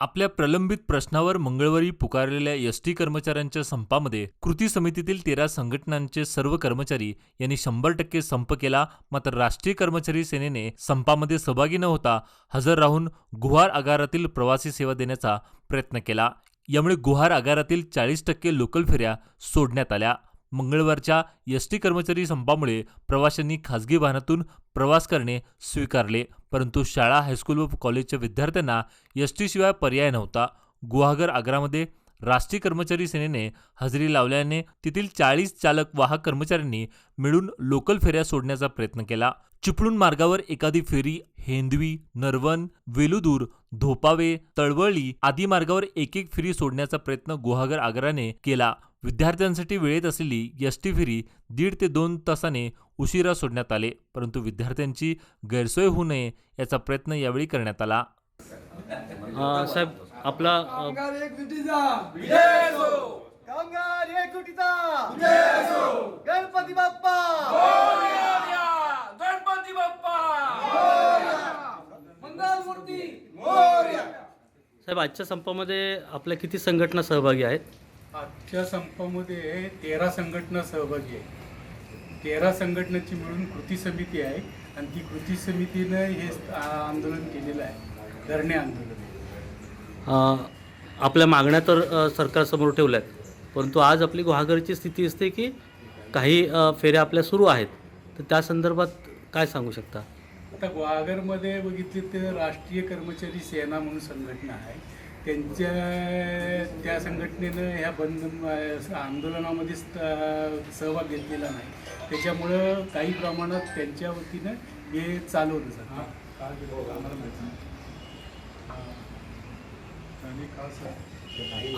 आपल्या प्रलंबित प्रश्नावर मंगळवारी पुकारलेल्या एस टी कर्मचाऱ्यांच्या संपामध्ये कृती समितीतील तेरा संघटनांचे सर्व कर्मचारी यांनी शंभर टक्के संप केला. मात्र राष्ट्रीय कर्मचारी सेनेने संपामध्ये सहभागी न होता हजर राहून गुहार आगारातील प्रवासी सेवा देण्याचा प्रयत्न केला. यामुळे गुहार आगारातील चाळीस टक्के लोकल फेऱ्या सोडण्यात आल्या. मंगळवारच्या एस टी कर्मचारी संपामुळे प्रवाशांनी खासगी वाहनातून प्रवास करणे स्वीकारले परंतु शाळा हायस्कूल व कॉलेजच्या विद्यार्थ्यांना एस टीशिवाय पर्याय नव्हता. गुहागर आग्रामध्ये राष्ट्रीय कर्मचारी सेनेने हजेरी लावल्याने तेथील चाळीस चालक वाहक कर्मचाऱ्यांनी मिळून लोकल फेऱ्या सोडण्याचा प्रयत्न केला. चिपळूण मार्गावर एखादी फेरी हेंदवी नरवण वेलुदूर धोपावे तळवळी आदी मार्गावर एक एक फेरी सोडण्याचा प्रयत्न गुहागर आग्राने केला. विद्यार्थ्यांसाठी वेळेत असलेली एस टी फेरी दीड ते दोन तासाने उशिरा सोडण्यात आले परंतु विद्यार्थ्यांची गैरसोय होऊ नये याचा प्रयत्न यावेळी करण्यात आला. साहेब आपला गणपती बाप्पा. गणपती बाप्पा. मंगल मूर्ती मोरया. साहेब आजच्या संपामध्ये आपल्या किती संघटना सहभागी आहेत? आजच्या संपामध्ये तेरा संघटना सहभागी आहे तेरा संघटनाची मिळून कृती समिती आहे आणि ती कृती समितीनं हे आंदोलन केलेलं आहे. धरणे आंदोलन. आपल्या मागण्या तर अ, सरकारसमोर ठेवल्या आहेत परंतु आज आपली गुहागरची स्थिती असते की काही अ, फेऱ्या आपल्या सुरू आहेत. तर त्या संदर्भात काय सांगू शकता? आता ग्वागरमध्ये बघितले तर राष्ट्रीय कर्मचारी सेना म्हणून संघटना आहे. त्यांच्या त्या संघटनेनं ह्या बंद आंदोलनामध्ये सहभाग घेतलेला नाही. त्याच्यामुळं काही प्रमाणात त्यांच्या वतीनं हे चालवलं जातं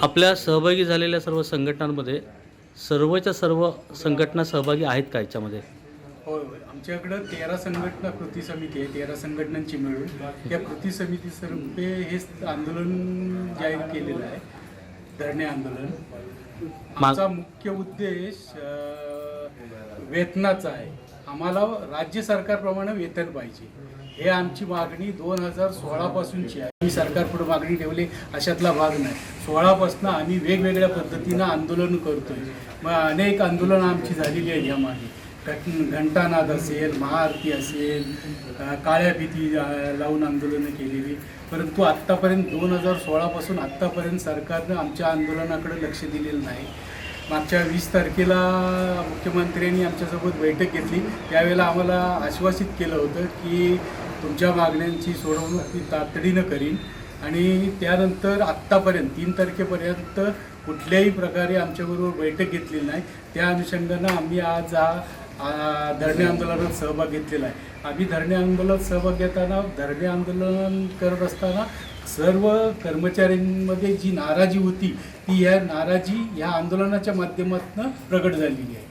आपल्या सहभागी झालेल्या सर्व संघटनांमध्ये सर्वच्या सर्व संघटना सहभागी आहेत का याच्यामध्ये? आमच्याकडं तेरा संघटना कृती समिती आहे तेरा संघटनांची मिळून. त्या कृती समितीतर्फे हे आंदोलन जाहीर केलेलं आहे धरणे आंदोलन. आमचा मुख्य उद्देश वेतनाचा आहे. आम्हाला राज्य सरकारप्रमाणे वेतन पाहिजे. हे आमची मागणी दोन हजार सोळापासूनची आहे. आम्ही सरकारपुढे मागणी ठेवली अशातला भाग नाही. सोळापासून आम्ही वेगवेगळ्या पद्धतीनं आंदोलन करतोय. मग अनेक आंदोलनं आमची झालेली आहेत यामागे. घट घंटानाद असेल महाआरती असेल काळ्या भीती लावून आंदोलनं केलेली. परंतु आत्तापर्यंत दोन हजार सोळापासून आत्तापर्यंत सरकारनं आमच्या आंदोलनाकडे लक्ष दिलेलं नाही. मागच्या वीस तारखेला मुख्यमंत्र्यांनी आमच्यासोबत बैठक घेतली. त्यावेळेला आम्हाला आश्वासित केलं होतं की तुमच्या मागण्यांची सोडवणूक मी तातडीनं करीन. आणि त्यानंतर आत्तापर्यंत तीन तारखेपर्यंत कुठल्याही प्रकारे आमच्याबरोबर बैठक घेतलेली नाही. त्या अनुषंगानं आम्ही आज हा धरणे आंदोलनात सहभाग घेतलेला आहे. आम्ही धरणे आंदोलनात सहभाग घेताना धरणे आंदोलन करत असताना सर्व कर्मचाऱ्यांमध्ये जी नाराजी होती ती ह्या नाराजी ह्या आंदोलनाच्या माध्यमातून प्रगट झालेली आहे.